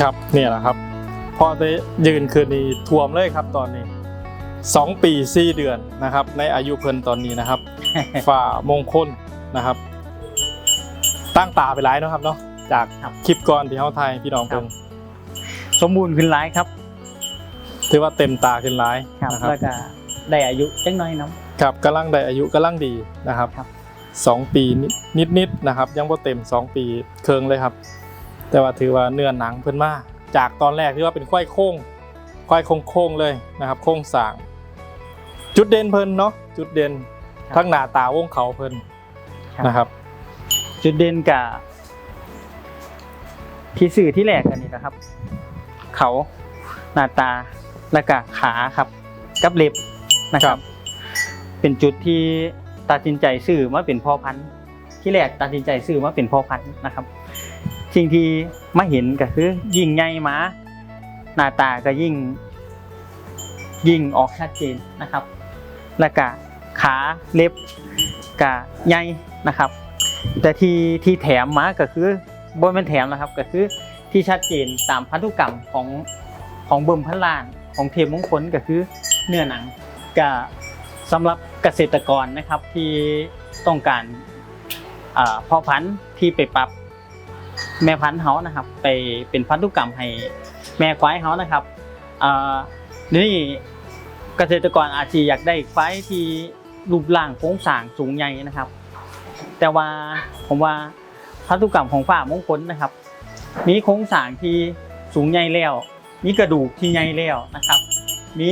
ครับเนี่ยแหละครับ พอได้ยืนคืนนี้ท่วมเลยครับตอนนี้สองปีสี่เดือนนะครับ ในอายุเพิ่นตอนนี้นะครับ ฝ่ามงคลนะครับ ตั้งตาไปหลายเนาะครับเนาะจากครับคลิปก่อนที่เฮาไทยพี่น้องเพิ่งสมบูรณ์ขึ้นหลายครับถือว่าเต็มตาขึ้นหลายครับนะครับ แล้วก็ได้อายุจังน้อยน้ ครับกำลังได้อายุกำลังดีนะครับครับสองปีนิดๆนะครับ ยังบ่เต็มสองปีเคิงเลยครับ แต่ว่าถือว่าเนื้อหนังเพิ่นมาจากตอนแรกที่ว่าเป็นควายโค้งควายโค้งๆเลยนะครับ โค้งสร้าง จุดเด่นเพิ่นเนาะจุดเด่นำทั้งหน้าตาวงเขาเพิ่นนะครับ จุดเด่นกับที่สื่อที่แหลกกันนี่นะครับ เขาหน้าตาและก็ขาครับ กับเล็บนะคครัรับบเป็นจุดที่ตัดสินใจซื้อมาเป็นพ่อพันธุ์ที่แรกตัดสินใจซื้อมาเป็นพ่อพันธุ์นะครับ สิ่งที่มาเห็นก็คือ ยิ่งใหญ่มาหน้าตาก็ยิ่ง ยิ่งออกชัดเจนนะครับ และก็ขาเล็บก็ใหญ่นะครับ แต่ที่ที่แถมมาก็คือบ่แม่นแถมนะครับก็คือที่ชัดเจนตามพันธุกรรมของของเบิ่มพันล้านของเทพมงคลก็คือเนื้อหนังก็สำหรับเกษตรกรนะครับที่ต้องการอ่าพ่อพันธุ์ที่ไปปรับ แม่พันธุ์เขานะครับ ไปเป็นพันธุกรรมให้แม่ควายเขานะครับนี่เกษตรกรอาจจะอยากได้ควายที่รูปร่างโครงสางสูงใหญ่นะครับ แต่ว่าผมว่าพันธุกรรมของฝ่ามงคลนะครับ มีโครงสางที่สูงใหญ่แล้วมีกระดูกที่ใหญ่แล้วนะครับ มี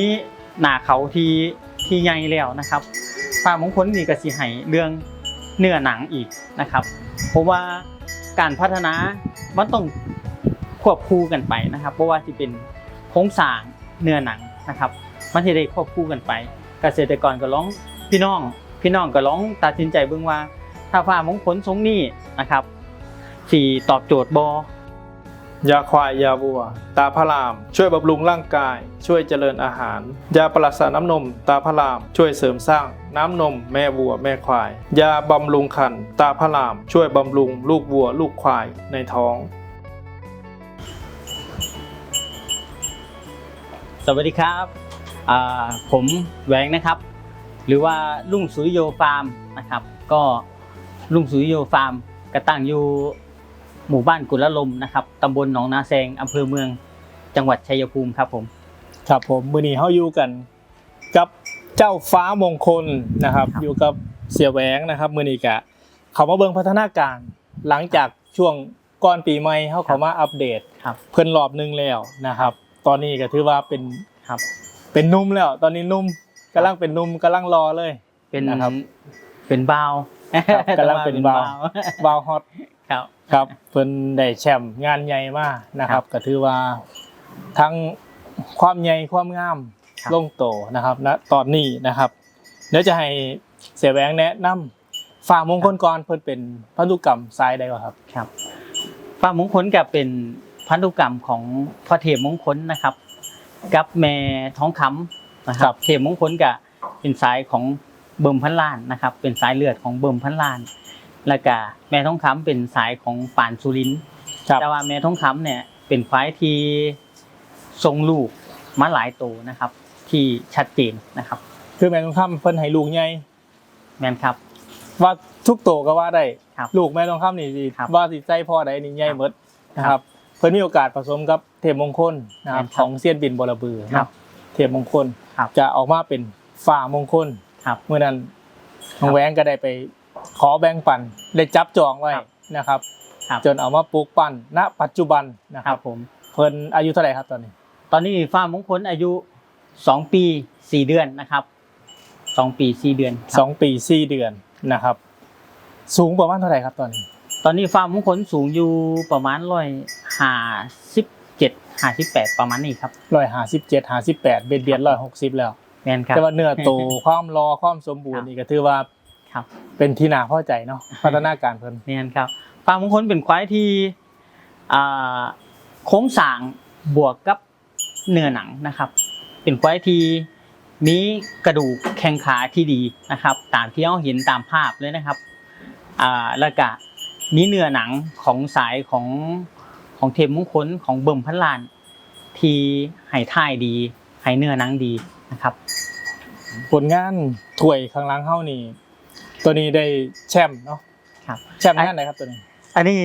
หน้าเขาที่ที่ใหญ่แล้วนะครับฝ่ามงคลนี่ก็สิให้เรื่องเนื้อหนังอีกนะครับ เพราะว่า การพัฒนามันต้องควบคู่กันไปนะครับเพราะว่าที่เป็นโครงสร้างเนื้อหนังนะครับมันจะได้ควบคู่กันไป เกษตรกรก็ร้องพี่น้อง พี่น้องก็ร้องตัดสินใจเบื้องว่า ถ้าฟ้ามงผลทรงนี้นะครับสี่ตอบโจทย์บอ ยาควายยาวัว ตาพระราม ช่วยบำรุงร่างกาย ช่วยเจริญอาหาร ยาปราสาน้ำนม ตาพระราม ช่วยเสริมสร้าง น้ำนม แม่วัว แม่ควาย ยาบำรุงคัน ตาพระราม ช่วยบำรุง ลูกวัว ลูกควายในท้อง สวัสดีครับผมแหวงนะครับ หรือว่าลุงสุริโยฟาร์มนะครับ ก็ลุงสุริโยฟาร์มกระตั้งอยู่ หมู่บ้านกุลลมนะครับตำบลหนองนาแซงอำเภอเมืองจังหวัดชัยภูมิครับผม ครับผมมือนี้เฮาอยู่กันกับเจ้าฟ้ามงคลนะครับ ครับ อยู่กับเสียแหวงนะครับ มือนี้กะเขามาเบิ่งพัฒนาการหลังจากช่วงก่อนปีใหม่เฮาเขามาอัปเดต ครับ เพิ่นรอบหนึงแล้วนะครับ ตอนนี้ก็ถือว่าเป็นครับ เป็นหนุ่มแล้ว ตอนนี้หนุ่มกำลังเป็นหนุ่มกำลังรอเลย เป็นนะครับเป็นบาวครับกำลังเป็นบาว บาวฮอต ครับ ครับเพิ่นได้แชมป์งานใหญ่มากนะคครัรับบก็ถือว่าทั้งความใหญ่ความงามครับลงโตนะครับณตอนนี้นะครับเดี๋ยวจะให้เสียแหวงแนะนำฝ่ามงคลกรเพิ่นเป็นพันธุกรรมซ้ายได้บ่ครับครับฟ้ามงคลกับเป็นพันธุกรรมของพ่อเทพมงคลนะครับ กับแม่ท้องคำนะคครัรับบเทพมงคลกับเป็นสายของเบิ่มพันล้านนะครับ เป็นสายเลือดของเบิ่มพันล้าน แล้วก็แม่ท้องคำเป็นสายของปานสุรินทร์ครับแต่ว่าแม่ท้องคำเนี่ยเป็นควายที่ทรงลูกมาหลายตัวนะครับ ที่ชัดเจนนะครับ คือแม่ทองคำเพิ่นให้ลูกใหญ่แม่นครับ ว่าทุกโตก็ว่าได้ครับลูกแม่ทองคำนี่สิครับว่าสิใจพ่อใดนี่ใหญ่หมดนะครับเพิ่นมีโอกาสผสมกับเทพมงคลนะครับครับของเซียนบินบรบือครับเนาะเทพมงคลครับจะออกมาเป็นฝ่ามงคลครับเมื่อนั้นน้องแหวงก็ได้ไป ขอแบ่งปันได้จับจองไว้ครับนะครับ ครับจนเอามาปลูกปั้นณ ปัจจุบันนะคครัรับบผม เพิ่นอายุเท่าไหร่ครับตอนนี้ ตอนนี้ฟ้ามงคลอายุสองปีสี่เดือนนะครับสองปีสี่เดือนครับสองปีสี่เดือนนะครับ สูงประมาณเท่าไหร่ครับตอนนี้ตอนนี้ฟ้ามงคลสูงอยู่ประมาณร้อยห้าสิบเจ็ดห้าสิบแปดประมาณนี้ครับ ร้อยห้าสิบเจ็ดห้าสิบแปดเบียดเบียนร้อยหกสิบแล้ว แม่นครับ แต่ว่าเนื้อโต ความรอความสมบูรครัณ์บ นี่ก็ถือว่า ครับ เป็นที่น่าพอใจเนาะพัฒนาการเพิ่นแม่นครับฟ้ามงคลเป็นควายที่อ่าโค้งสร้างบวกกับเนื้อหนังนะครับ เป็นควายที่มีกระดูกแข้งขาที่ดีนะครับ ตามที่เราเห็นตามภาพเลยนะครับอ่าแล้วก็มีเนื้อหนังของสายของของเทพมงคลของเบิ่มพันลาน ที่ให้ท่ายดีให้เนื้อหนังดีนะครับ ผลงานถ้วยข้างหล่างเฮานี่ ตัวนี้ได้แชมป์เนาะครับแชมป์งานไหนครับตัวนี้ อันนี้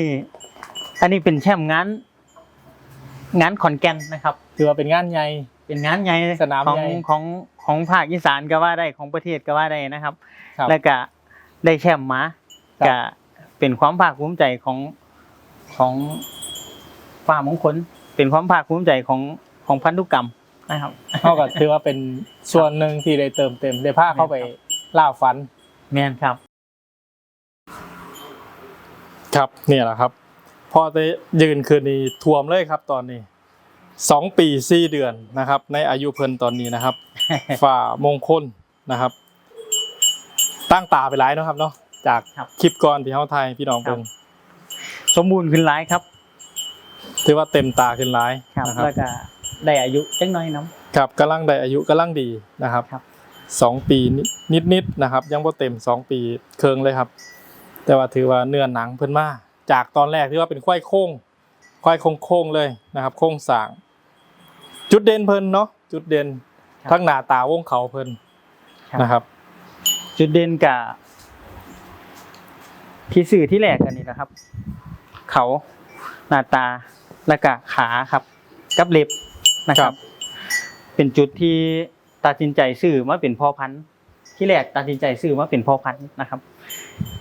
อันนี้เป็นแชมป์งาน งานขอนแก่นนะครับถือว่าเป็นงานใหญ่ เป็นงานใหญ่สนามของใหญ่ของของภาคอีสานก็ว่าได้ของประเทศก็ว่าได้นะครับครับแล้วก็ได้แชมป์มาครับก็เป็นความภาคภูมิใจของของฝ่ามงคลเป็นความภาคภูมิใจของของพันธุกรรมนะครับเท่ากับถือว่าเป็นส่วนหนึ่งที่ได้เติมเต็มได้พาเข้าไปล่าฝัน แมนครับ ครับเนี่ยแหละครับ พอได้ยืนคืนนี้ท่วมเลยครับตอนนี้สองปีสี่เดือนนะครับ ในอายุเพิ่นตอนนี้นะครับ ฝ่ามงคลนะครับ ตั้งตาไปหลายเนาะครับเนาะจากครับคลิปก่อนที่เฮาไทยพี่น้องครัเพิ่บงสมบูรณ์ขึ้นหลายครับถือว่าเต็มตาขึ้นหลายครับ นะครับแล้วก็ได้อายุจังน้อยน้ ครับกำลังได้อายุกำลังดีนะครับ ครับ สองปีนิดๆนะครับ ยังบ่เต็มสองปีเคิงเลยครับ แต่ว่าถือว่าเนื้อหนังเพิ่นมาจากตอนแรกที่ว่าเป็นควายโค้งควายโค้งๆเลยนะครับ โค้งสร้างจุดเด่นเพิ่นเนาะจุดเด่นครับทั้งหน้าตาวงเขาเพิ่นำนะครับ จุดเด่นกับที่สื่อที่แรกกันนี่นะครับ เขาหน้าตาและก็ขาครับ กับเล็บนะคครัรับบเป็นจุดที่ ตัดสินใจซื้อมาเป็นพ่อพันธุ์ที่แรกตัดสินใจซื้อมาเป็นพ่อพันธุ์นะครับ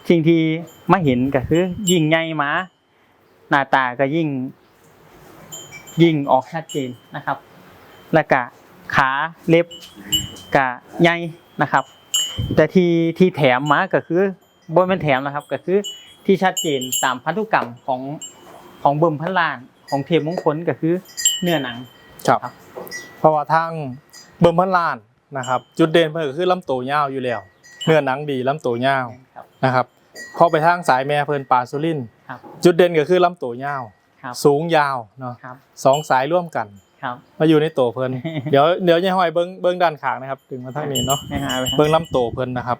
สิ่งที่มาเห็นก็คือยิ่งใหญ่มาหน้าตาก็ยิ่ง ยิ่งออกชัดเจนนะครับ และก็ขาเล็บก็ใหญ่นะครับ แต่ที่ที่แถมมาก็คือบ่แม่นแถมนะครับ ก็คือที่ชัดเจนตามพันธุกรรมของของเบิ่มพันล้านของเทพมงคลก็คือเนื้อหนังครับครับเพราะว่าทาง เบิ่มพันล้านนะครับ จุดเด่นเพิ่นก็คือลำตัวยาวอยู่แล้วเนื้อหนังดีลำตัวยาวครับ นะครับพอไปทางสายแม่เพิ่นปลาสุรินทร์ครับจุดเด่นก็คือลำตัวยาว ครับ สูงยาวเนาะครับสองสายร่วมกัน ครับ มาอยู่ในโตเพิ่น เดี๋ยวเดี๋ยวยายห้อยเบิ้งเบิ้งด้านข้างนะครับถึงมาทางนี้เนาะให้หาไปครับเบิ้งลำโตเพิ่นนะครับ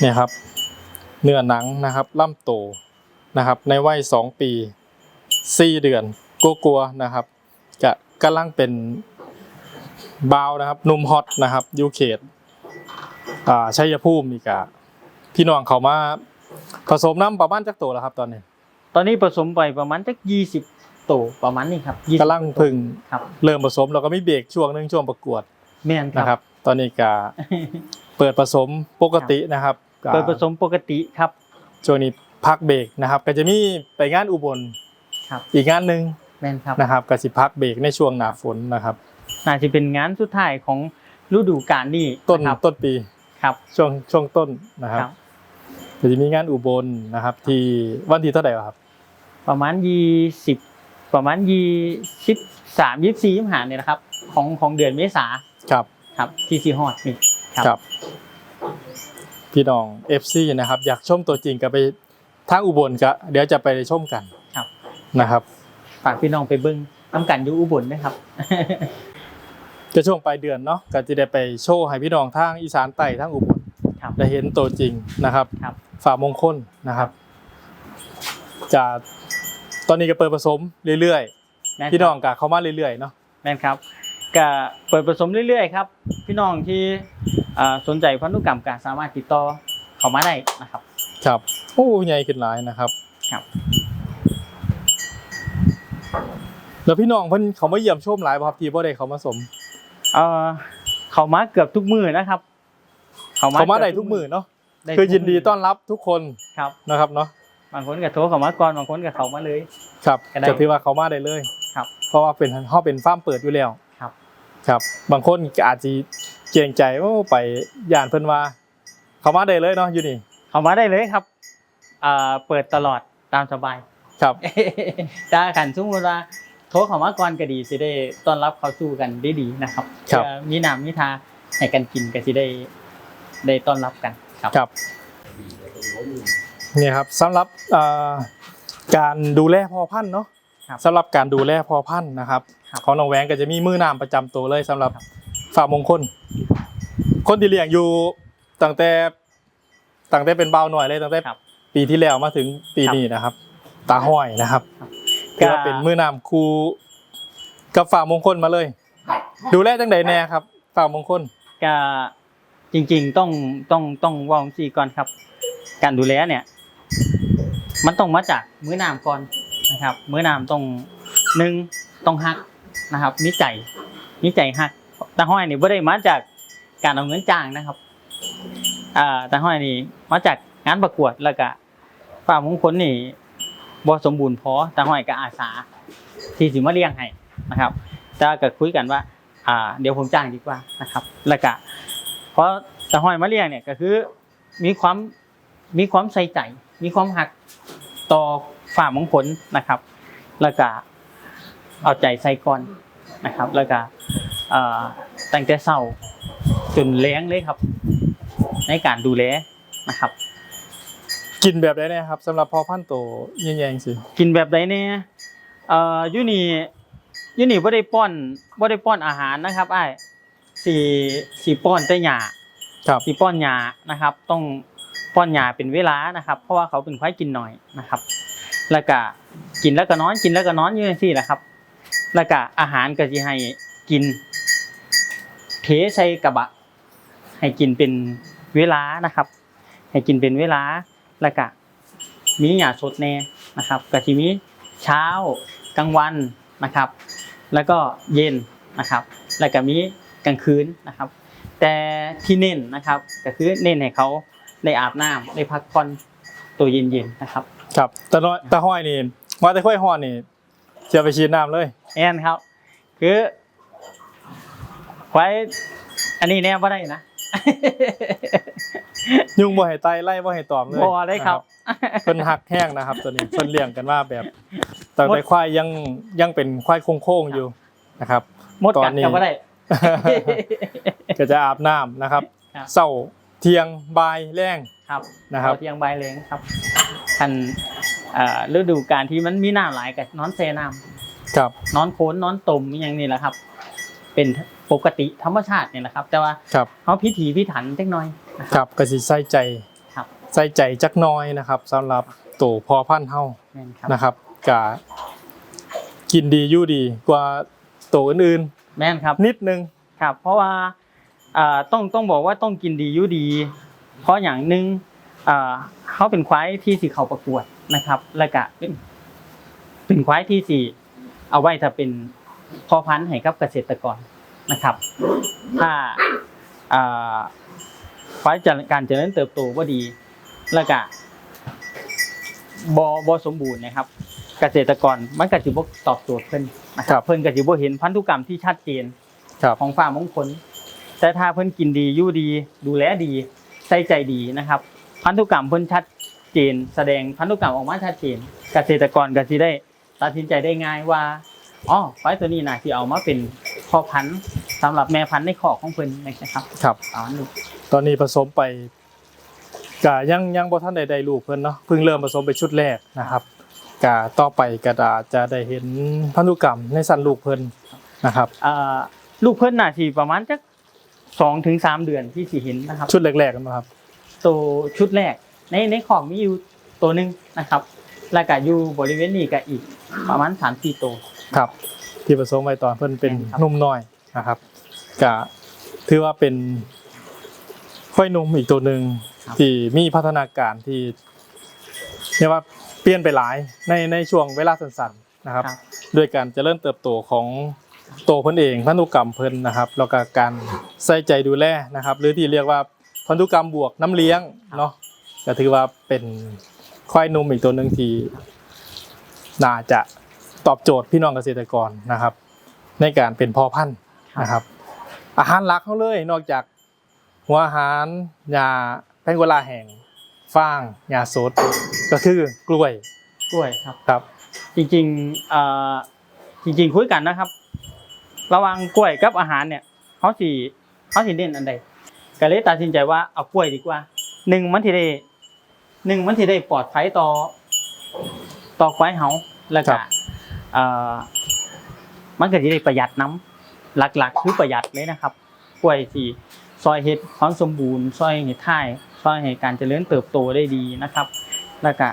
เนี่ยครับ เนื้อหนังนะครับลำโตนะครับ ในวัยสองปีสี่เดือนกลัวๆนะครับ จะกำลังเป็น บาวนะครับหนุ่มฮอตนะครับอยูเขตอ่าชัยภูมิอีกอะพี่น้องเขามาผสมน้ำประมาณจักโตแล้วครับตอนนี้ ตอนนี้ผสมไปประมาณจักยี่สิบโตประมาณนี้ครับ20กำลังพึ่งครับ เริ่มผสมเราก็ไม่เบรกช่วงหนึงช่วงประกวดแม่นคนะครัรับบตอนนี้ก็เปิดผสมปกตินะครับก็เปิดผสมปกติครับช่วงนี้พักเบรกนะครับ ก็จะมีไปงานอุบลครับอีกงานหนึ่งแม่นครับนะครับก็สิพักเบรกในช่วงหน้าฝนนะครับ น่าจะเป็นงานสุดท้ายของฤดูกาลนี้ต้นนะครับต้นปีครับช่วงช่วงต้นนะครับครับก็จะมีงานอุบลนะครับ ที่วันที่เท่าไหร่วะครับ ประมาณยี่สิบประมาณยี่สิบสามยี่สี่ยี่ห้าเนี่ยนะครับ ของของเดือนเมษาครับ ครับที่ซีฮอดนี่ ครับพี่น้อง FC นะครับ อยากชมตัวจริงก็ไปทางอุบลก็เดี๋ยวจะไปชมกันครับ นะครับ ฝากพี่น้องไปเบิ้งน้ำกันอยู่อุบลนะครับ ก็ช่วงปลายเดือนเนาะก็จะได้ไปโชว์ให้พี่น้องทางอีสานใต้ทางอุบลครับ ได้เห็นตัวจริงนะครับครับ ฝ่ามงคลนะครับจะตอนนี้ก็เปิดผสมเรื่อยแม่นๆ พี่น้องก็เข้ามาเรื่อยๆเนาะ แม่นครับก็เปิดผสมเรื่อยๆครับ พี่น้องที่อ่าสนใจพันธุกรรมก็สามารถติดต่อเข้ามาได้นะครับ ครับโอ้ใหญ่ขึ้นหลายนะครับครับ แล้วพี่น้องเพิ่นเขามาเยี่ยมชมหลายบ่ครับที่บ่ได้เขามาสม เอ่อเข้ามาเกือบทุกมือนะครับ เขามาได้ทุกมื้อเนาะได้คือยินดีทุกมื้ต้อนรับทุกคนครับ นะครับเนาะบางคนก็โทรเข้ามาก่อนบางคนก็เข้ามาเลย ครับก็ได้จะถือว่าเขามาได้เลยครับเพราะว่าเป็นเฮาเป็นฟาร์มเปิดอยู่แล้วครับ ครับ บางคนก็อาจจะเกรงใจว่าไปย่านเพิ่นว่า เขามาได้เลยเนาะอยู่นี่เข้ามาได้เลยครับอ่าเปิดตลอดตามสบาย ครับ ถ้าขันสมมติว่า โทรเข้ามาก่อนก็ดีสิได้ต้อนรับเขาสู้กันได้ดีนะครับครับเพื่อมีน้ำมีทาให้กันกินก็สิได้ได้ต้อนรับกันครับครับเนี่ยครับสำหรับเอ่อการดูแลพอพันธุ์เนาะครับสำหรับการดูแลพอพันธุ์นะครับครับของน้องแหวงก็จะมีมือน้ำประจำตัวเลยสำหรับครับฝ่ามงคล คนที่เลี้ยงอยู่ตั้งแต่ตั้งแต่เป็นเบาวหน่อยเลยตั้งแต่ครับปีที่แล้วมาถึงปีนี้นะครับ ตาห้อยนะครับท ถือว่าเป็นมือนำครูกับฝ่ามงคลมาเลย ดูแลจังใดแน่ครับ ฝ่ามงคลก็จริง ๆ ต้องต้องต้องวองซีก่อนครับ การดูแลเนี่ย มันต้องมาจากมื้อน้ำก่อนนะครับมื้อน้ำต้องหนึ่งต้องฮักนะครับมีใจมีใจฮักตาห้อยนี่ไม่ได้มาจากการเอาเงินจ้างนะครับอ่าตาห้อยนี่มาจากงานประกวดแล้วก็ฝ่ามงคลนี่ บ่สมบูรณ์พอตาห้อยก็อาสา ที่สิมาเลี้ยงให้นะครับแต่ก็คุยกันว่าอ่า เดี๋ยวผมจ้างดีกว่านะครับ แล้วก็เพราะตาห้อยมาเลี้ยงเนี่ยก็คือมีความมีความใส่ใจ มีความหักต่อฝ่ามงคลนะครับ แล้วก็เอาใจใส่ก่อนนะครับ แล้วก็เอ่อตั้งแต่เศร้าจนแล้งเลยครับ ในการดูแลนะครับ กินแบบใดแน่ครับสำหรับพอพันธุ์โตแย่ๆสิกินแบบใดเนี่ยเอ่ออยูนี่อยูนี่บ่ได้ป้อนบ่ได้ป้อนอาหารนะครับอ้ายสีสีป้อนแต่หญ้าครับสีป้อนหญ้านะครับ ต้องป้อนหญ้าเป็นเวลานะครับ เพราะว่าเขาเป็นควายกินหน่อยนะครับ แล้วก็กินแล้วก็นอนกินแล้วก็นอนอยู่จังซี่แหละครับ แล้วก็อาหารก็สิให้กินเทใส่กระบะ ให้กินเป็นเวลานะครับ ให้กินเป็นเวลา แล้วก็มีหญ้าสดแน่นะครับก็สิมีเช้ากลางวันนะครับ แล้วก็เย็นนะครับ แล้วก็มีกลางคืนนะครับ แต่ที่เน้นนะครับก็คือเน้นให้เขาได้อาบน้ำได้พักผ่อนตัวเย็นๆนะครับ ครับตาน้อยตาห้อยนี่ว่าแต่ค่อยห้อนนี่จะไปฉีดน้ำเลยแอนครับ คือไว้อันนี้แน่บ่ได้นะ ยุงบ่ให้ไตไล่บ่ให้ตอมเลยบ่ได้ครับนะเพิ่นหักแห้งนะครับ ตัวนี้เพิ่นเลี้ยงกันว่าแบบตั้งแต่ควายยังยังเป็นควายโค้งๆอยู่นะครับมดกัดตอนนี้ก็บ่ได้ก็จะอาบน้ำนะครับครับเศร้าเที่ยงบ่ายแรงครับนะครับเอาเทียงใบายเลงครับคันเอ่อฤดูการที่มันมีน้ำหลายกับนอนเซน้ำครับนอนโคนนอนตมอหย่างนี้แหละครับ เป็นปกติธรรมชาติเนี่ยแหละครับ แต่ว่าครับเขาพิถีพิถันจักหน่อย นะคครับรับก็สิใส่ใจครับใส่ใจจักหน้อยนะครับสำหรับตัวพอพันธุ์เฮาแม่นครับนะครับกะกินดีอยู่ดีกว่าตัวอื่นแม่นครับ ๆนิดนึง ครับ เพราะว่าอ่าต้องต้องบอกว่าต้องกินดีอยู่ดี เพราะอย่างหนึ่งอ่าเขาเป็นควายที่สีเขาประกวดนะครับ แล้วก็เป็นเป็นควายที่สีเอาไว้ถ้าเป็นพ่อพันธุ์ให้กับเกษตรกรนะครับ ถ้าอ่า ควายจะการเจริญเติบโตว่าดี แล้วก็บอบสมบูรณ์นะครับ เกษตรกรมันก็จะบ่ตอบโจทย์เพิ่นนะคครัรับบเพิ่นก็จะบ่เห็นพันธุกรรมที่ชัดเจนครับของฝ่ามงคล แต่ถ้าเพิ่นกินดีอยู่ดี ดูแลดีใส่ใจดีนะครับ พันธุกรรมเพิ่นชัดเจน แสดงพันธุกรรมออกมาชัดเจน เกษตรกรก็สิได้ ตัดสินใจได้ง่ายว่าอ๋อควายตัวนี้นะที่เอามาเป็นพ่อพันธุ์สำหรับแม่พันธุ์ในขอกของเพิ่นนะครับ ครับอ๋อนี่ ตอนนี้ผสมไปกะยังยังบ่ทันได้ได้ลูกเพิ่นเนาะเพิ่งเริ่มผสมไปชุดแรกนะครับกะต่อไปก็อาจจะได้เห็นพันธุกรรมในสันลูกเพิ่นนะครับอ่าลูกเพิ่นน่าสิประมาณจักสองถึงสามเดือนที่สิเห็นนะครับ ชุดแรกๆกันนะครับตัวชุดแรกในในของมีอยู่ตัวหนึ่งนะครับ แล้วก็อยู่บริเวณนี้ก็อีกประมาณสามสี่ตัวครับ ที่ผสมไว้ตอนเพิ่นเป็นครับนุ่มน้อยนะครับกะถือว่าเป็น ค่อยนุ่มอีกตัวหนึ่งที่มีพัฒนาการที่เรียกว่าเปลี่ยนไปหลายในในช่วงเวลาสั้นๆนะครับครับ ด้วยการเจริญเติบโตของตัวเพิ่นเองพันธุกรรมเพิ่นนะครับแล้วก็การใส่ใจดูแลนะครับ หรือที่เรียกว่าพันธุกรรมบวกน้ำเลี้ยงเนาะก็ถือว่าเป็นควายนมอีกตัวหนึ่งที่น่าจะตอบโจทย์พี่น้องเกษตรกรนะครับ ในการเป็นพ่อพันธุ์นะครับ อาหารหลักเขาเลยนอกจาก หัวอาหารยาแพงโกลาแห้งฟางยาสดก็คือกล้วยกล้วยครับครับ จริงๆเอ่อจริงๆคุยกันนะครับ ระหวังกล้วยกับอาหารเนี่ยเขาสิเขาสิเน้นอันใดก็เลยตัดสินใจว่าเอากล้วยดีกว่าหนึ่งมันที่ได้หนึ่งมันที่ได้ปลอดภัยต่อต่อควายเฮาแล้วครัก็บเอ่อมันก็จะได้ประหยัดน้ำหลักๆ คือประหยัดเลยนะครับกล้วยที่ ซอยเห็ดความสมบูรณ์ซอยเห็ดท่ายซอยให้การเจริญเติบโตได้ดีนะครับ แล้วก็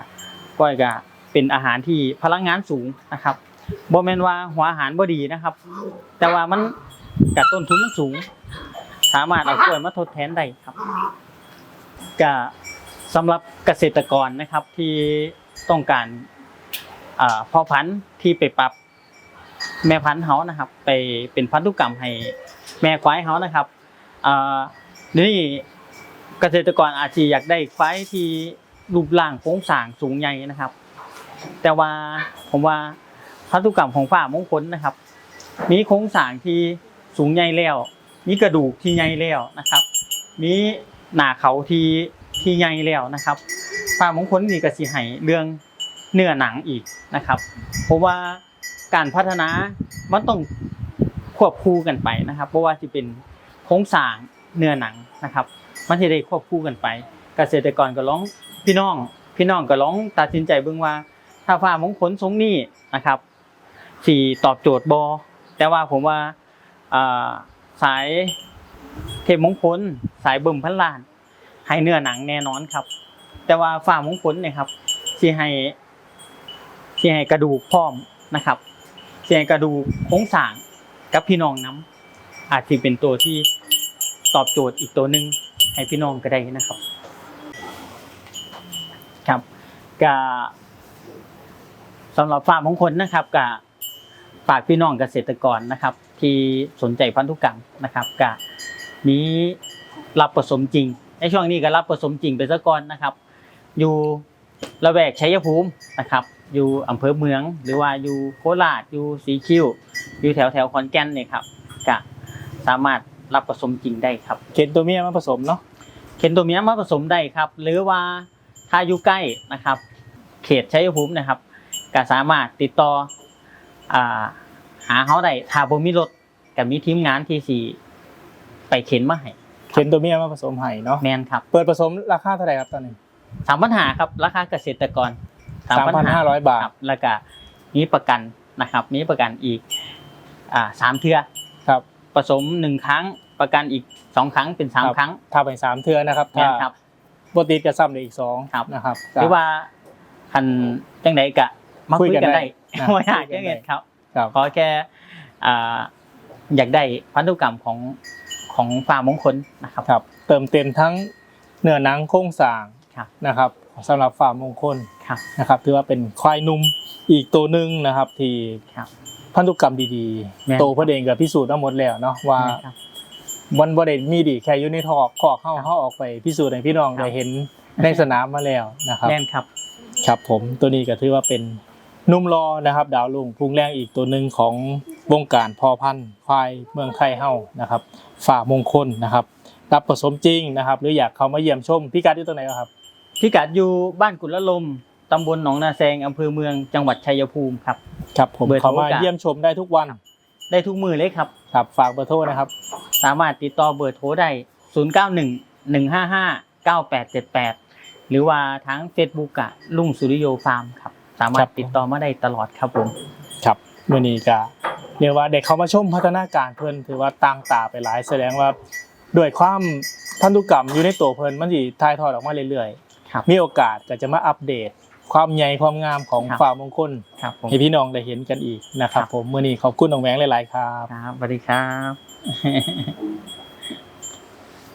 กล้วยก็เป็นอาหารที่พลังงานสูงนะครับบ่แม่นว่าหัวอาหารบ่ดีนะครับ แต่ว่ามันกับต้นทุนมันสูง สามารถเอากล้วยมาทดแทนได้ครับก็สำหรับเกษตรกรนะครับที่ต้องการอ่าพ่อพันธุ์ที่ไปปรับแม่พันธุ์เขานะครับ ไปเป็นพันธุกรรมให้แม่ควายเขานะครับ นี่เกษตรกรอาจจะอยากได้ควายที่รูปร่างโครงสร้างสูงใหญ่นะครับ แต่ว่าผมว่าพันธุกรรมของฝ่ามงคลนะครับ มีโครงสร้างที่สูงใหญ่แล้วมีกระดูกที่ใหญ่แล้วนะครับ มีหน้าเขาที่ที่ใหญ่แล้วนะครับฝ่ามงคลนี่ก็สิให้เรื่องเนื้อหนังอีกนะครับ เพราะว่าการพัฒนามันต้องควบคู่กันไปนะครับ เพราะว่าจะเป็น ครงสร้างเนื้อหนังนะครับ มันจะได้ควบคู่กันไป เกษตรกรก็ร้องพี่น้อง พี่น้องก็ร้องตัดสินใจเบิ่งว่า ถ้าฝ่ามงคลทรงนี้นะครับสี่ตอบโจทย์บอแต่ว่าผมว่าสายเทพมงคลสายเบิ่มพันล้านให้เนื้อหนังแน่นอนครับ แต่ว่าฝ่ามงคลเนี่ยครับที่ให้ที่ให้กระดูกพร้อมนะครับที่ให้กระดูกโครงสางกับพี่น้องน้ำอาจจะเป็นตัวที่ ตอบโจทย์อีกตัวหนึ่งให้พี่น้องก็ได้นะครับ ครับก็สำหรับฟาร์มของคนนะครับก็ฝากพี่น้องเกษตรกรนะครับ ที่สนใจพันธุกรรมนะครับก็นี้รับผสมจริงในช่วงนี้ก็รับผสมจริงไปซะก่อนนะครับ อยู่ระแวกชัยภูมินะครับ อยู่อำเภอเมือง หรือว่าอยู่โคราชอยู่สีคิ้วอยู่แถวแถวขอนแก่นเนี่ยครับก็สามารถ รับผสมจริงได้ครับเข็นตัวเมียมาผสมเนาะเคนตัวเมียมาผสมได้ครับ หรือว่าถ้าอยู่ใกล้นะครับ เขตชัยภูมินะครับก็สามารถติดต่ออ่าหาเขาได้ถ้าบ่มีรถกับมีทีมงานที่สี่ไปเข็นมาให้เข็นตัวเมียมาผสมไห่เนาะแมนครับ เปิดผสมราคาเท่าไหร่ครับตอนนี้สามปัญหาครับ ราคาเกษตรกรสามพันห้าร้อยบาทครับแล้วก็มีประกันนะครับ มีประกันอีกอ่าสามเทื่อครับผสมหนึ่งครั้ง ประกันอีกสองครั้งเป็นสามครับครั้งถ้าไปสามเทือนะครับแมถ้านครับบติดกับซ้ำเลยอีกสองครับนะครับหรือว่าคันจังไดกะมาคุคุยยกักันนได้ได้นะไม่ยากคุยกันแค่เงินได้ครับครับขอแค่อ่าอยากได้พันธุกรรมของของฟาร์มมงคลนะครับครับเติมเต็มทั้งเนื้อหนังโครงสร้างครับนะครับสำหรับฝ่ามงคลครับนะครับถือว่าเป็นควายหนุ่มอีกตัวหนึ่งนะครับที่ครับพันธุกรรมดีแม่นๆโตเพื่อเองกับพิสูจน์มาหมดแล้วเนาะว่า ครับวันบริเดมีดีแค่อยู่ในทอกขอกเข้าครับเข้าออกไปพิสูจน์ให้พี่น้องครับได้เห็นในสนามมาแล้วนะครับแน่นครับ ครับผมตัวนี้ก็ถือว่าเป็นนุ่มรอนะครับ ดาวลุงพุงแรงอีกตัวหนึ่งของวงการพอพันธุ์ควายเมืองไทยเฮานะครับฝ่ามงคลนะครับ รับผสมจริงนะครับ หรืออยากเข้ามาเยี่ยมชมพี่การที่ตรงไหนครับพิกัดอยู่บ้านกุลลมตำบลหนองนาแซงอำเภอเมืองจังหวัดชัยภูมิครับครับผมเบอร์โทรเข้ามาจ้ะเยี่ยมชมได้ทุกวัน ได้ทุกมือเลยครับ ครับฝากเบอร์โทรนะครับ สามารถติดต่อเบอร์โทรได้ 0 9 1 1 5 5 9 8 7 8 หรือว่าทั้ง Facebook อะลุงสุริโยฟาร์มครับ สามารครัถบติดต่อมาได้ตลอดครับผม ครับมื่อนี้ก็เรียกว่าเด็กเขามาชมพัฒนาการเพิ่นถือว่าต่างตาไปหลาย แสดงว่าด้วยความพันธุกรรมอยู่ในตัวเพิ่นมันสิถ่ายทอดออกมาเรื่อยครับๆมีโอกาสก็จะมาอัปเดต ความใหญ่ความงามของครับ ฝ่ามงคลครับผมให้พี่น้องได้เห็นกันอีกนะครับครับผมมื่อนี้ขอบคุณน้องแหวงหลายๆครับ ครับสวัสดีครับ